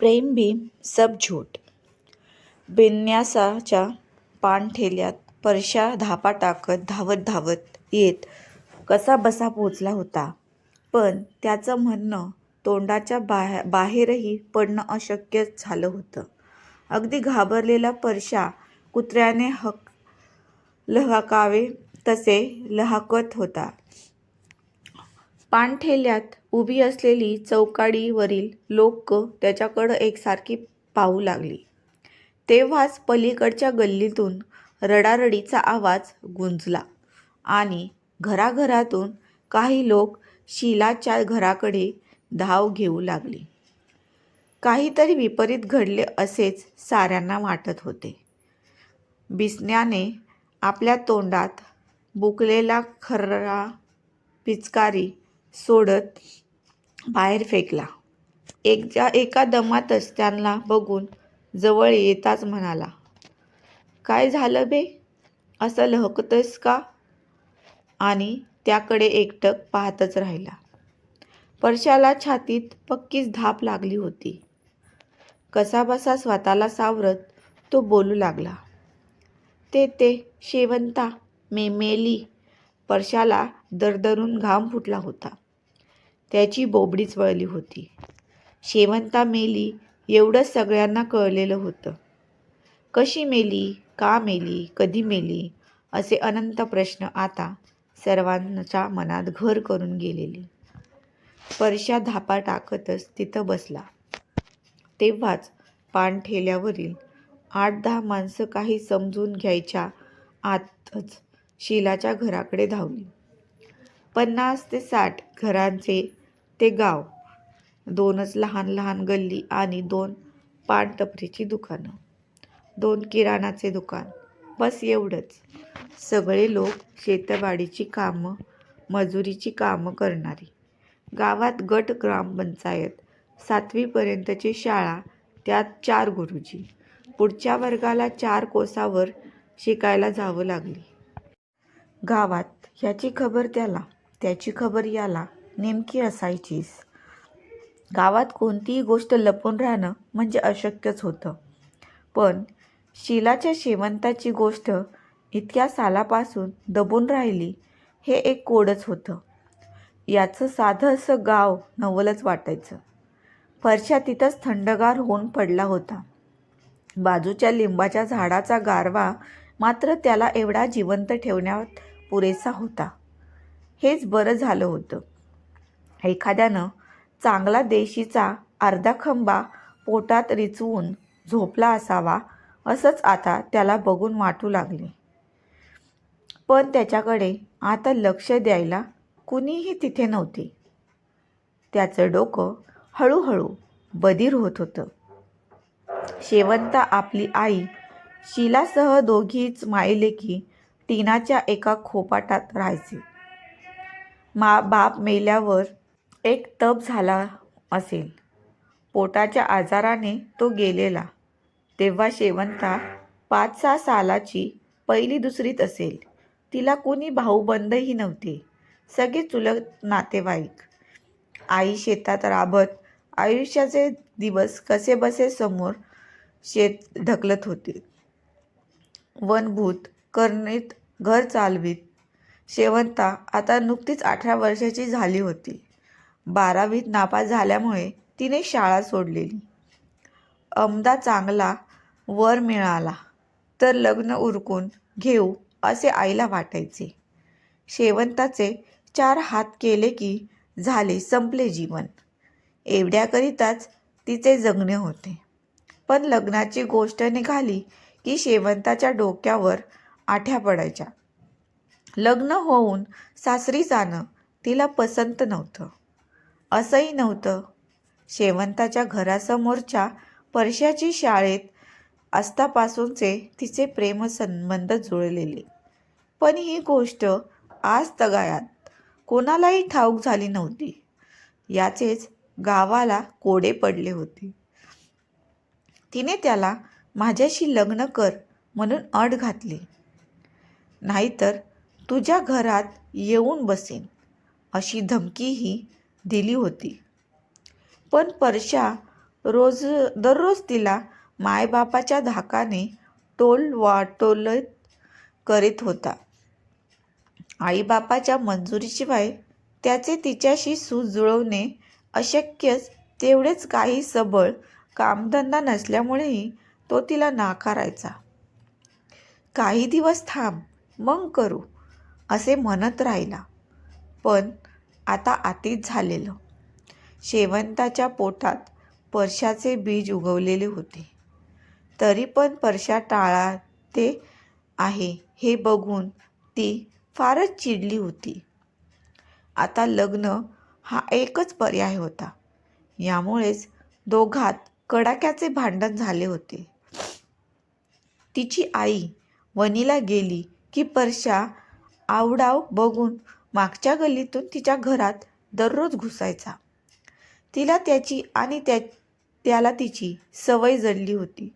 प्रेम भी सब झूठ बिन्यासाच्या पानठेल्यात परश्या धापा टाकत धावत धावत येत कसाबसा पोचला होता. पण त्याचं म्हणणं तोंडाच्या बाहेरही पडणं अशक्यच झालं होतं. अगदी घाबरलेला परशा कुत्र्याने हक लहकावे तसे लहाकत होता. पानठेल्यात उभी असलेली चौकाडीवरील लोकं त्याच्याकडं एकसारखी पाहू लागली. तेव्हाच पलीकडच्या गल्लीतून रडारडीचा आवाज गुंजला आणि घराघरातून काही लोक शीलाच्या घराकडे धाव घेऊ लागली. काहीतरी विपरीत घडले असेच साऱ्यांना वाटत होते. बिसण्याने आपल्या तोंडात बुकलेला खर्रा पिचकारी सोडत बाहेर फेकला. एका दमातच त्यांना बघून जवळ येताच म्हणाला, काय झालं बे, असं लहकतस का? आणि त्याकडे एकटक पाहतच राहिला. परशाला छातीत पक्कीच धाप लागली होती. कसाबसा स्वतःला सावरत तो बोलू लागला, ते ते शेवंता मेली. परशाला दरदरून घाम फुटला होता. त्याची बोबडीच वळली होती. शेवंता मेली एवढं सगळ्यांना कळलेलं होतं. कशी मेली, का मेली, कधी मेली असे अनंत प्रश्न आता सर्वांच्या मनात घर करून गेलेले. परशा धापा टाकतच तिथं बसला. तेव्हाच पान ठेल्यावरील आठ-दहा माणसं काही समजून घ्यायच्या आतच शिलाच्या घराकडे धावली. पन्नास ते साठ घरांचे ते गाव. दोनच लहान लहान गल्ली आणि दोन पानटपरीची दुकानं. दोन किराणाचे दुकान. बस एवढंच. सगळे लोक शेतबाडीची कामं, मजुरीची कामं करणारी. गावात गट ग्रामपंचायत. सातवीपर्यंतची शाळा त्यात चार गुरुजी. पुढच्या वर्गाला चार कोसावर शिकायला जावं लागली गावात ह्याची खबर त्याला, त्याची खबर याला नेमकी असायचीच. गावात कोणतीही गोष्ट लपून राहणं म्हणजे अशक्यच होतं. पण शिलाच्या शेवंताची गोष्ट इतक्या सालापासून दबून राहिली हे एक कोडच होतं. याचं साधं असं गाव नवलच वाटायचं. फरशा तिथंच थंडगार होऊन पडला होता. बाजूच्या लिंबाच्या झाडाचा गारवा मात्र त्याला एवढा जिवंत ठेवण्यात पुरेसा होता. हेच बरं झालं होतं. एखाद्यानं चांगला देशीचा अर्धा खंबा पोटात रिचवून झोपला असावा असंच आता त्याला बघून वाटू लागले. पण त्याच्याकडे आता लक्ष द्यायला कुणीही तिथे नव्हते. त्याचं डोकं हळूहळू बधीर होत होतं. शेवंता आपली आई शिलासह दोघीच मायलेकी टीनाच्या एका खोपाटात राहायचे. मा बाप मेल्यावर एक तप झाला असेल. पोटाच्या आजाराने तो गेलेला तेव्हा शेवंता पाच-सहा सालाची. पहिली दुसरीत असेल. तिला कुणी भाऊबंधही नव्हते. सगळे चुलत नातेवाईक. आई शेतात राबत आयुष्याचे दिवस कसेबसे समोर ढकलत होते वनभूत करणीत घर चालवीत. शेवंता आता नुकतीच अठरा वर्षाची झाली होती. बारावीत नापास झाल्यामुळे तिने शाळा सोडलेली. अमदा चांगला वर मिळाला तर लग्न उरकून घेऊ असे आईला वाटायचे. शेवंताचे चार हात केले की झाले संपले जीवन एवढ्याकरिताच तिचे जगणे होते. पण लग्नाची गोष्ट निघाली की शेवंताच्या डोक्यावर आठ्या पडायच्या. लग्न होऊन सासरी जाणं तिला पसंत नव्हतं. असंही नव्हतं शेवंताच्या घरासमोरच्या परशाची शाळेत असतापासूनचे तिचे प्रेमसंबंध जुळलेले. पण ही गोष्ट आज तगायात कोणालाही ठाऊक झाली नव्हती. याचेच गावाला कोडे पडले होते. तिने त्याला माझ्याशी लग्न कर म्हणून अट घातली. नाहीतर तुझ्या घरात येऊन बसेन अशी धमकीही दिली होती. पण परशा रोज दररोज तिला मायबापाच्या धाकाने टोल वाटोलत करीत होता. आईबापाच्या मंजुरीशिवाय त्याचे तिच्याशी सूज जुळवणे अशक्यच तेवढेच काही सबळ कामधंदा नसल्यामुळेही तो तिला नाकारायचा. काही दिवस थांब मग करू. असे म्हणत राहिला. पण आता आतीत झालेलं. शेवंताच्या पोटात परशाचे बीज उगवलेले होते. तरी पण परशा टाळाते आहे हे बघून ती फारच चिडली होती. आता लग्न हा एकच पर्याय होता. यामुळेच दोघात कडाक्याचे भांडण झाले होते. तिची आई वनीला गेली की परशा आवडाव बघून मागच्या गल्लीतून तिच्या घरात दररोज घुसायचा. तिला त्याची आणि त्या त्याला तिची सवय जडली होती.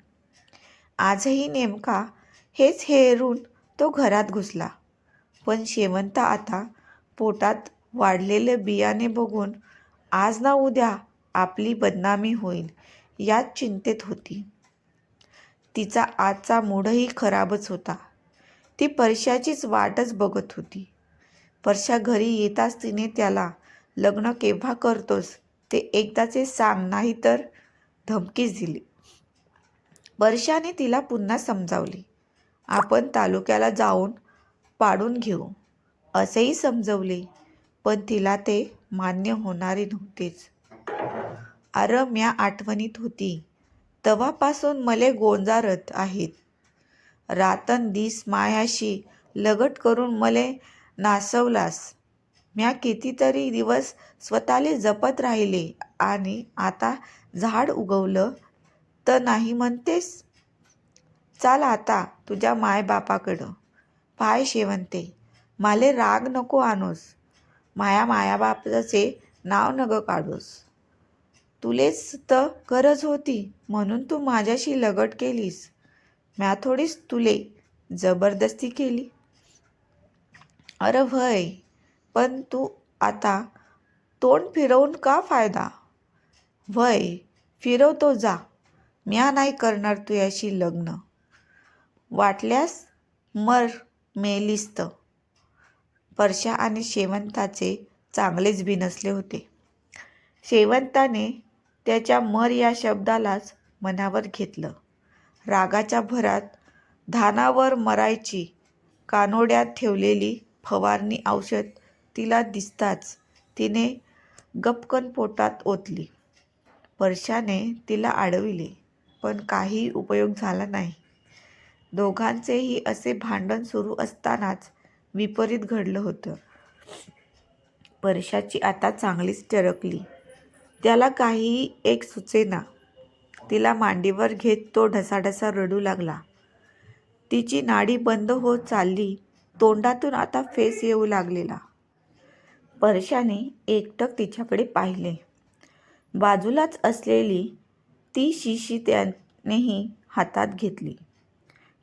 आजही नेमका हेच हेरून तो घरात घुसला. पण शेवंत आता पोटात वाढलेले बियाणे बघून आज ना उद्या आपली बदनामी होईल यात चिंतेत होती. तिचा आजचा मूडही खराबच होता. ती परशाचीच वाटच बघत होती. परशा घरी येताच तिने त्याला लग्न केव्हा करतोस? ते एकदाचे सांग नाही तर धमकीच दिली. वर्षाने तिला पुन्हा समजावले आपण तालुक्याला जाऊन पाडून घेऊ. असेही समजवले पण तिला ते मान्य होणारे नव्हतेच. अर म्या आठवणीत होती. तवापासून मले गोंजारत आहेत. रातन दिस मायाशी लगट करून मले नासवलास. म्या कितीतरी दिवस स्वतःले जपत राहिले आणि आता झाड उगवलं तर नाही म्हणतेस? चाल आता तुझ्या मायबापाकडं पाय शेवंते माले राग नको आणोस. माया मायाबापाचे नाव नग काढोस. तुलेच तर गरज होती म्हणून तू माझ्याशी लगट केलीस. म्या थोडीच तुले जबरदस्ती केली. अरे भय पण तू आता तोंड फिरवून का फायदा? वय फिरवतो जा म्या नाही करणार तुझ्याशी लग्न. वाटल्यास मर मेलिस्त. परशा आणि शेवंताचे चांगलेच बिनसले होते. शेवंताने त्याच्या मर या शब्दालाच मनावर घेतलं. रागाच्या भरात धानावर मरायची कानोड्यात ठेवलेली फवारणी औषध तिला दिसताच तिने गपकन पोटात ओतली. परशाने तिला अडविले पण काही उपयोग झाला नाही. दोघांचेही असे भांडण सुरू असतानाच विपरीत घडलं होतं. परशाची आता चांगलीच टरकली त्याला काही एक सुचेना. तिला मांडीवर घेत तो ढसाढसा रडू लागला. तिची नाडी बंद होत चालली तोंडातून आता फेस येऊ लागलेला. परशाने एकटक तिच्याकडे पाहिले. बाजूलाच असलेली ती शिशी त्यानेही हातात घेतली.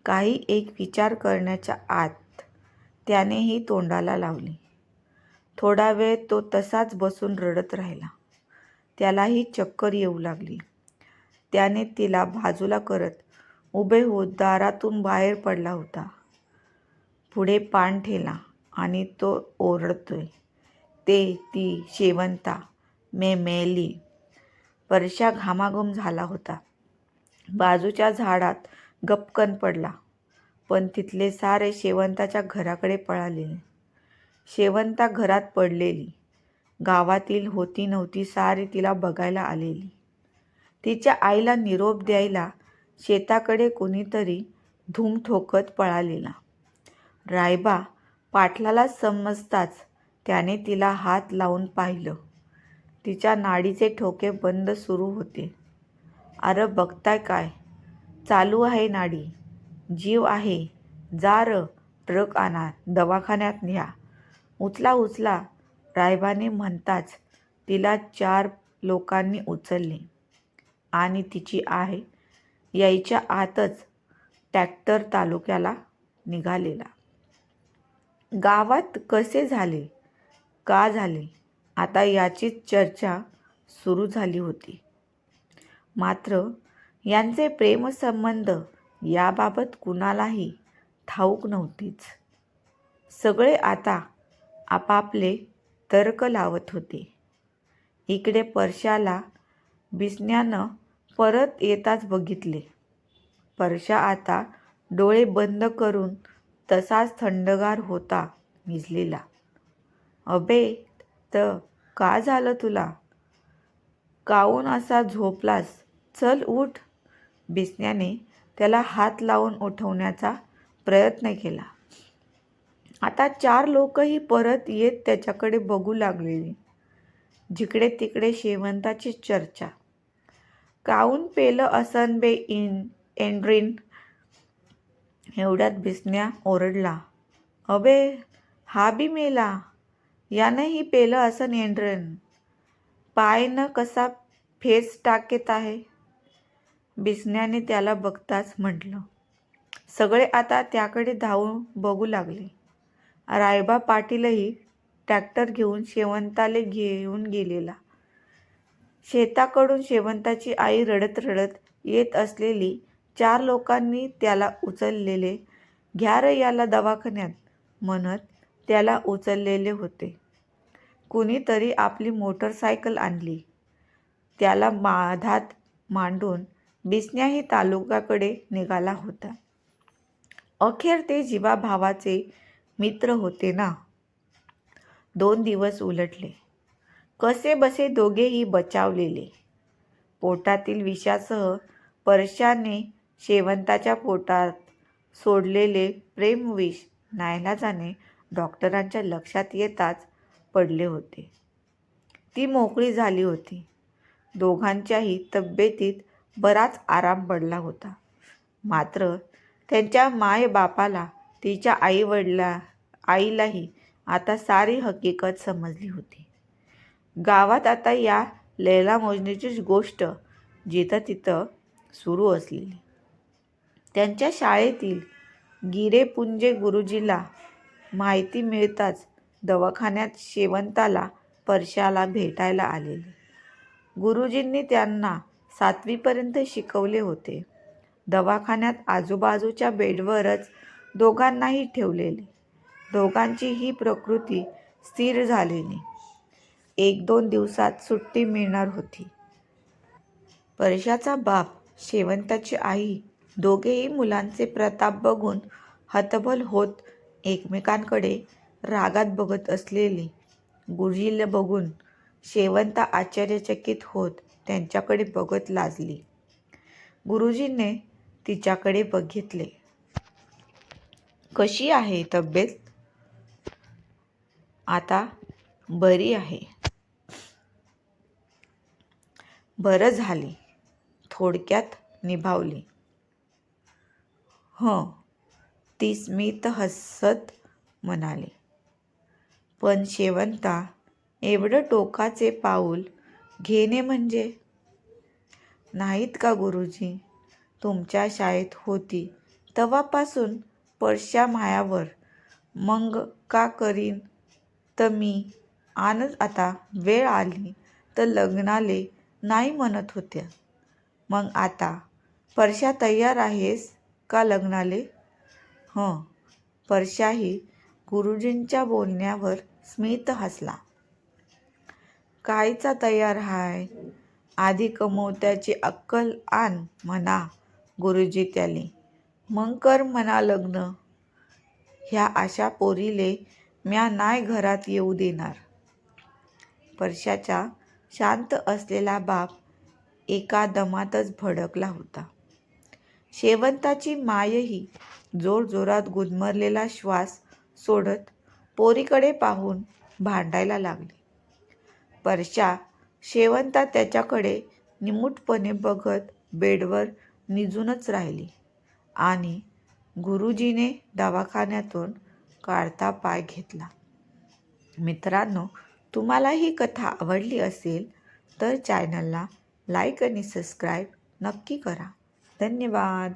काही एक विचार करण्याच्या आत त्यानेही तोंडाला लावली. थोडा वेळ तो तसाच बसून रडत राहिला. त्यालाही चक्कर येऊ लागली. त्याने तिला बाजूला करत उभे होत दारातून बाहेर पडला होता. पुढे पान ठेला आणि तो ओरडतोय. ते ती शेवंता मे मेली. परशा घामाघूम झाला होता. बाजूच्या झाडात गपकन पडला पण तिथले सारे शेवंताच्या घराकडे पळाले शेवंता घरात पडलेली. गावातील होती नव्हती सारे तिला बघायला आलेली. तिच्या आईला निरोप द्यायला शेताकडे कोणीतरी धूम ठोकत पळालेला. रायबा पाटलाला समजताच त्याने तिला हात लावून पाहिलं. तिच्या नाडीचे ठोके बंद सुरू होते. अरे बघताय काय? चालू आहे नाडी. जीव आहे. जा र ट्रक आणा दवाखान्यात न्या. उचला उचला. रायबाने म्हणताच तिला चार लोकांनी उचलले. आणि तिची आहे यायच्या आतच टॅक्टर तालुक्याला निघालेला. गावात कसे झाले? का झाले? आता याचीच चर्चा सुरू झाली होती. मात्र यांचे प्रेमसंबंध याबाबत कुणालाही ठाऊक नव्हतीच. सगळे आता आपापले तर्क लावत होते. इकडे परशाला बिसन्यानं परत येताच बघितले. परशा आता डोळे बंद करून तसाच थंडगार होता निजलेला अबे त का झालं तुला? काऊन असा झोपलास? चल उठ. बिसन्याने त्याला हात लावून उठवण्याचा प्रयत्न केला. आता चार लोकही परत येत त्याच्याकडे बघू लागलेली. जिकडे तिकडे शेवंताची चर्चा. काऊन पेलं असन बे इन एंड्रीन? एवढ्यात बिसण्या ओरडला. अबे हा बी मेला. यानंही पेलं असन एंड्रन. पाय न कसा फेस टाकेत आहे? बिसन्याने त्याला बघताच म्हटलं. सगळे आता त्याकडे धावून बघू लागले. रायबा पाटीलही ट्रॅक्टर घेऊन शेवंताले घेऊन गेलेला. शेताकडून शेवंताची आई रडत रडत येत असलेली चार लोकांनी त्याला उचललेले. घ्या र याला दवाखान्यात म्हणत त्याला उचललेले होते. कुणीतरी आपली मोटरसायकल आणली. त्याला माधात मांडून बिसन्याही तालुक्याकडे निघाला होता. अखेर ते जीवाभावाचे मित्र होते ना? दोन दिवस उलटले. कसे बसे दोघेही बचावलेले. पोटातील विषासह परशाने शेवंताच्या पोटात सोडलेले प्रेमविष नायलाजाने डॉक्टरांच्या लक्षात येताच पडले होते. ती मोकळी झाली होती. दोघांच्याही तब्येतीत बराच आराम पडला होता. मात्र त्यांच्या मायबापाला तिच्या आईवडिला आईलाही आता सारी हकीकत समजली होती. गावात आता या लैला मोजणीचीच गोष्ट जिथं तिथं सुरू असलेली. त्यांच्या शाळेतील गिरेपुंजे गुरुजीला माहिती मिळताच दवाखान्यात शेवंताला परशाला भेटायला आलेले. गुरुजींनी त्यांना सातवीपर्यंत शिकवले होते. दवाखान्यात आजूबाजूच्या बेडवरच दोघांनाही ठेवलेले. दोघांचीही प्रकृती स्थिर झालेली. एक दोन दिवसात सुट्टी मिळणार होती. परशाचा बाप शेवंताची आई दोघेही मुलांचे प्रताप बघून हतबल होत एकमेकांकडे रागात बघत असलेली गुरुजीला बघून शेवंता आश्चर्यचकित होत त्यांच्याकडे बघत लाजली. गुरुजीने तिच्याकडे बघितले. कशी आहे तब्येत? आता बरी आहे. बरं झाली. थोडक्यात निभावली. हं ती स्मित हसत म्हणाली. पण शेवंता एवढं टोकाचे पाऊल घेणे म्हणजे? नाहीत का गुरुजी? तुमच्या शाळेत होती तेव्हापासून परशा मायावर. मग का करीन? तर मी आणच आता वेळ आली तर लग्नाले नाही म्हणत होत्या. मग आता परशा तयार आहेस का लग्नाले? हं परशाही गुरुजींच्या बोलण्यावर स्मित हसला. कायचा तयार हाय? आधी कमवत्याची अक्कल आण म्हणा गुरुजी त्याले. मग कर म्हणा लग्न. ह्या अशा पोरीले म्या नाय घरात येऊ देणार. परशाच्या शांत असलेला बाप एका दमातच भडकला होता. शेवंताची मायही जोरजोरात गुदमरलेला श्वास सोडत पोरीकडे पाहून भांडायला लागली. परशा शेवंता त्याच्याकडे निमूटपणे बघत बेडवर निजूनच राहिली आणि गुरुजीने दवाखान्यातून काढता पाय घेतला. मित्रांनो तुम्हाला ही कथा आवडली असेल तर चॅनलला लाईक आणि सबस्क्राईब नक्की करा. धन्यवाद.